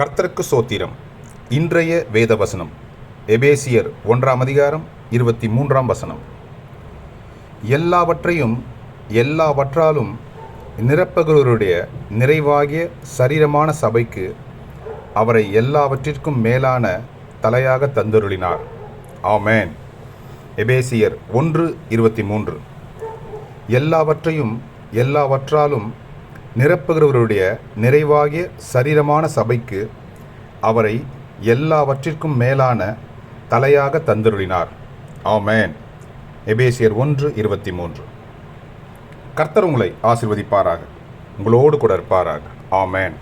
கர்த்தருக்கு சோத்திரம். இன்றைய வேத வசனம் எபேசியர் ஒன்றாம் அதிகாரம் இருபத்தி மூன்றாம் வசனம். எல்லாவற்றையும் எல்லாவற்றாலும் நிரப்பகிறவருடைய நிறைவாகிய சரீரமான சபைக்கு அவரை எல்லாவற்றிற்கும் மேலான தலையாக தந்தருளினார். ஆமேன். எபேசியர் ஒன்று இருபத்தி மூன்று எல்லாவற்றையும் எல்லாவற்றாலும் நிரப்புகிறவருடைய நிறைவாகிய சரீரமான சபைக்கு அவரை எல்லாவற்றிற்கும் மேலான தலையாக தந்தருளினார். ஆமேன். எபேசியர் ஒன்று இருபத்தி மூன்று. கர்த்தர் உங்களை ஆசிர்வதிப்பாராக. உங்களோடு கூட இருப்பாராக. ஆமேன்.